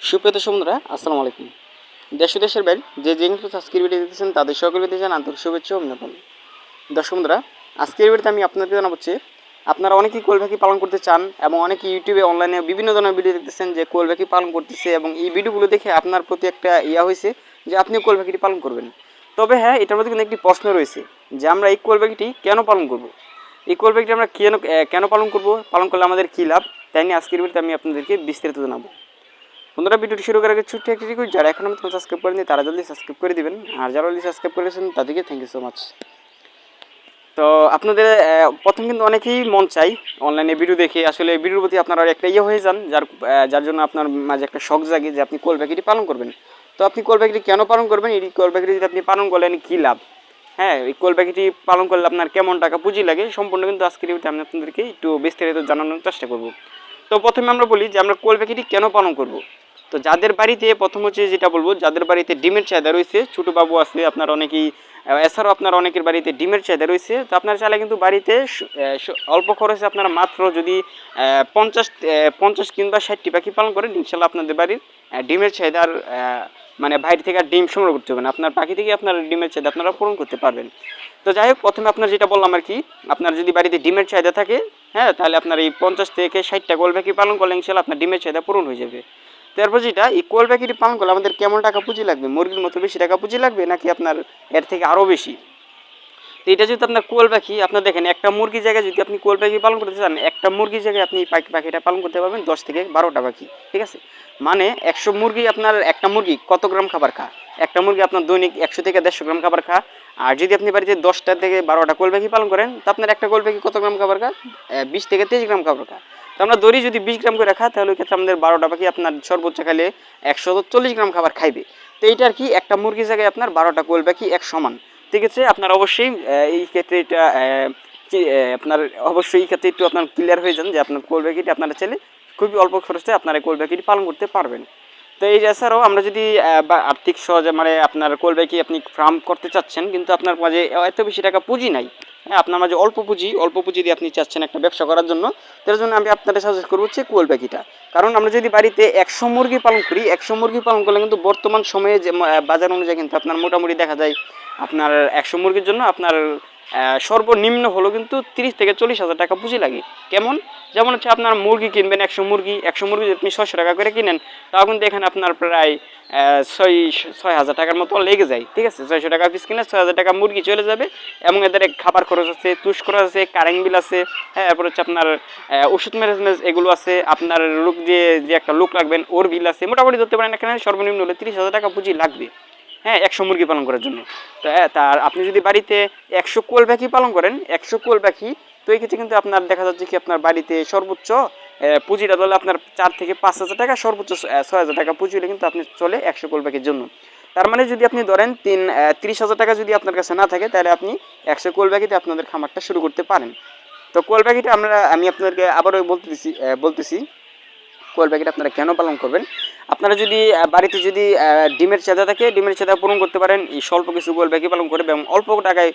সুপ্রিয় বন্ধুরা, আসসালামু আলাইকুম। দেশ দেশের বাইরে যে যে আজকের ভিডিও দিতেছেন, তাদের সকলে দিয়েছেন আন্তরিক শুভেচ্ছা অভিনন্দন। দর্শক বন্ধুরা, আজকের ভিডিওতে আমি আপনাদের জানাব আপনারা অনেকেই পাখি পালন করতে চান এবং অনেকে ইউটিউবে, অনলাইনে বিভিন্ন ধরনের ভিডিও দেখতেছেন যে পাখি পালন করতেছে এবং এই ভিডিওগুলো দেখে আপনার প্রতি একটা ইয়া হয়েছে যে আপনিও পাখিটি পালন করবেন। তবে হ্যাঁ এটার মধ্যে কিন্তু একটি প্রশ্ন রয়েছে যে আমরা এই পাখিটি কেন পালন করব? এই পাখিটি আমরা কেন কেন পালন করব? পালন করলে আমাদের কী লাভ? তাই নিয়ে আজকের ভিডিওতে আমি আপনাদেরকে বিস্তারিত জানাব। বন্ধুরা, ভিডিওটি শুরু করার আগে ছোট্ট একটি রিকোয়েস্ট যারা এখন আমাদের সাবস্ক্রাইব করেনি তারা জলদি সাবস্ক্রাইব করে দিবেন। আর যারা অলরেডি সাবস্ক্রাইব করেছেন, তাদেরকে থ্যাংক ইউ সো মাচ তো আপনাদের প্রথম কিন্তু অনেকেই মন চাই অনলাইনে ভিডিও দেখে। আসলে ভিডিওর প্রতি আপনারা একটা ইয়ে হয়ে যান, যার যার জন্য আপনার মাঝে একটা শখ জাগে যে আপনি কোল প্যাকেটটি পালন করবেন। তো আপনি কোল প্যাকেটটি কেন পালন করবেন? এই কোল প্যাকেটটি যদি আপনি পালন করলেন, কী লাভ? হ্যাঁ এই কোল প্যাকেটটি পালন করলে আপনার কেমন টাকা পুঁজি লাগে, সম্পূর্ণ কিন্তু আজকের ভিডিওতে আমি আপনাদেরকে একটু বিস্তারিত জানানোর চেষ্টা করব। তো প্রথমে আমরা বলি যে আমরা কোল প্যাকেটটি কেন পালন করব? তো যাদের বাড়িতে প্রথম হচ্ছে যেটা বলব, যাদের বাড়িতে ডিমের চাহিদা রয়েছে, ছোটো বাবু আছে, আপনার অনেকেই এছাড়াও আপনার অনেকের বাড়িতে ডিমের চাহিদা রয়েছে, তো আপনার চাইলে কিন্তু বাড়িতে অল্প খরচে আপনারা মাত্র যদি পঞ্চাশ পঞ্চাশ কিংবা ষাটটি পাখি পালন করেন, ইনশাল্লাহ আপনাদের বাড়ির ডিমের চাহিদার মানে বাইরে থেকে আর ডিম সংগ্রহ করতে হবে না। আপনার পাখি থেকে আপনার ডিমের চাহিদা আপনারা পূরণ করতে পারবেন। তো যাই হোক, প্রথমে আপনার যেটা বললাম আর কি, আপনার যদি বাড়িতে ডিমের চাহিদা থাকে হ্যাঁ তাহলে আপনার এই পঞ্চাশ থেকে ষাটটা গোল পাখি পালন করলে ইনশাল্লাহ আপনার ডিমের চাহিদা পূরণ হয়ে যাবে। তারপর যেটা এই কোল পালন করলে আমাদের কেমন টাকা পুঁজি লাগবে? মুরগির মতো বেশি টাকা পুঁজি লাগবে নাকি আপনার এর থেকে আরও বেশি? তো এটা যদি আপনার কোল পাখি আপনার দেখেন, একটা মুরগি জায়গায় যদি আপনি কোল পাখি পালন করতে চান, একটা মুরগি জায়গায় আপনি পাখি পাখিটা পালন করতে পারবেন দশ থেকে বারোটা পাখি, ঠিক আছে? মানে একশো মুরগি আপনার, একটা মুরগি কত গ্রাম খাবার খা একটা মুরগি আপনার দৈনিক একশো থেকে দেড়শো গ্রাম খাবার খা আর যদি আপনি বাড়িতে দশটা থেকে বারোটা কোল পাখি পালন করেন, তো আপনার একটা কোল কত গ্রাম খাবার খা বিশ থেকে তেইশ গ্রাম খাবার খা তো আমরা দড়ি যদি বিশ গ্রাম করে খা তাহলে ওই ক্ষেত্রে আমাদের বারোটা পাখি আপনার সর্বোচ্চ খাইলে একশো চল্লিশ গ্রাম খাবার খাইবে। তো এইটা আর কি, একটা মুরগির জায়গায় আপনার বারোটা কোল পাখি এক সমান। ঠিক আছে আপনার অবশ্যই এই ক্ষেত্রে এটা আপনার অবশ্যই এই ক্ষেত্রে একটু আপনার ক্লিয়ার হয়ে যান যে আপনার কোল পাখিটি আপনারা চাইলে খুবই অল্প খরচে আপনারা কোল পাখিটি পালন করতে পারবেন। তো এই এছাড়াও আমরা যদি বা আর্থিক সহজে মানে আপনার কোল পাখি আপনি ফার্ম করতে চাচ্ছেন, কিন্তু আপনার মাঝে এত বেশি টাকা পুঁজি নাই হ্যাঁ আপনার মাঝে অল্প পুঁজি অল্প পুঁজি দিয়ে আপনি চাচ্ছেন একটা ব্যবসা করার জন্য তার জন্য আমি আপনাদের সাজেস্ট করব হচ্ছে কোল পাখিটা কারণ আমরা যদি বাড়িতে একশো মুরগি পালন করি, একশো মুরগি পালন করলে কিন্তু বর্তমান সময়ে যে বাজার অনুযায়ী কিন্তু আপনার মোটামুটি দেখা যায়, আপনার একশো মুরগির জন্য আপনার সর্বনিম্ন হলো কিন্তু তিরিশ থেকে চল্লিশ হাজার টাকা পুঁজি লাগে। কেমন? যেমন হচ্ছে আপনার মুরগি কিনবেন একশো মুরগি একশো মুরগি যদি আপনি ছয়শো টাকা করে কিনেন, তাও কিন্তু এখানে আপনার প্রায় ছয় ছয় হাজার টাকার মতো লেগে যায়, ঠিক আছে? ছয়শো টাকা পিস কিনে ছয় হাজার টাকা মুরগি চলে যাবে এবং এদের খাবার খরচ আছে, তুষ খরচ আছে, কারেন্ট বিল আছে হ্যাঁ এরপর হচ্ছে আপনার ওষুধ ম্যানেজমেন্ট এগুলো আছে, আপনার লোক যে যে একটা লোক লাগবেন ওর বিল আছে, মোটামুটি ধরতে পারেন এখানে সর্বনিম্ন হলে তিরিশ হাজার টাকা পুঁজি লাগবে। হ্যাঁ একশো মুরগি পালন করার জন্য। তো তার আপনি যদি বাড়িতে একশো কোল পাখি পালন করেন, একশো কোল পাখি, তো এই ক্ষেত্রে কিন্তু আপনার দেখা যাচ্ছে কি আপনার বাড়িতে সর্বোচ্চ পুঁজিটা ধরলে আপনার চার থেকে পাঁচ হাজার টাকা, সর্বোচ্চ ছয় হাজার টাকা পুঁজি হলে কিন্তু আপনি চলে একশো কোল পাখির জন্য। তার মানে যদি আপনি ধরেন তিন তিরিশ হাজার টাকা যদি আপনার কাছে না থাকে, তাহলে আপনি একশো কোল পাখিতে আপনাদের খামারটা শুরু করতে পারেন। তো কোল পাখিটা আমরা, আমি আপনাদেরকে আবারও বলতেছি বলতেছি, কোয়েল পাখিটা আপনারা কেন পালন করবেন? আপনারা যদি বাড়িতে যদি ডিমের চাঁদা থাকে, ডিমের চাঁদা পূরণ করতে পারেন, এই স্বল্প কিছু কোয়েল পাখি পালন করে এবং অল্প টাকায়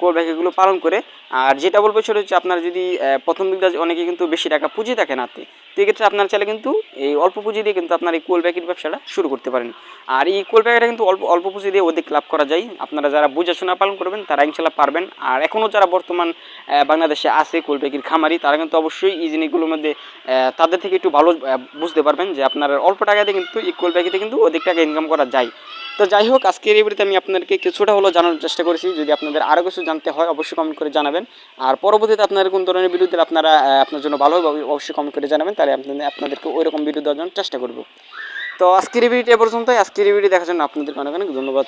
কোয়েল পাখিগুলো পালন করে। আর যেটা বলব সেটা হচ্ছে আপনার যদি প্রথম দিকটা অনেকে কিন্তু বেশি টাকা পুঁজি থাকে না তো এক্ষেত্রে আপনার চাইলে কিন্তু এই অল্প পুঁজি দিয়ে কিন্তু আপনার এই কোয়েল পাখির ব্যবসাটা শুরু করতে পারেন। আর এই কোল পাখিটা কিন্তু অল্প অল্প পুঁজি দিয়ে অধিক লাভ করা যায়। আপনারা যারা বুঝাশোনা পালন করবেন, তারা ইনশাল্লাহ পারবেন। আর এখনও যারা বর্তমান বাংলাদেশে আছে কোল পাখির খামারি, তারা কিন্তু অবশ্যই এই জিনিসগুলোর মধ্যে তাদের থেকে একটু ভালো বুঝতে পারবেন যে আপনার অল্প টাকাতে কিন্তু ইকুয়াল কোয়েল পাখিতে কিন্তু অধিক টাকা ইনকাম করা যায়। তো যাই হোক, আজকের এই ভিডিওতে আমি আপনাদেরকে কিছুটা হলো জানানোর চেষ্টা করেছি। যদি আপনাদের আরও কিছু জানতে হয়, অবশ্যই কমেন্ট করে জানাবেন। আর পরবর্তীতে আপনাদের কোন ধরনের ভিডিও দিলে আপনারা আপনার জন্য ভালো হবে অবশ্যই কমেন্ট করে জানাবেন। তাহলে আপনাদের, আপনাদেরকে ওই রকম ভিডিও দেওয়ার জন্য চেষ্টা করব। তো আজকের এই ভিডিওটি এ পর্যন্তই। আজকের এই ভিডিও দেখার জন্য আপনাদেরকে অনেক অনেক ধন্যবাদ।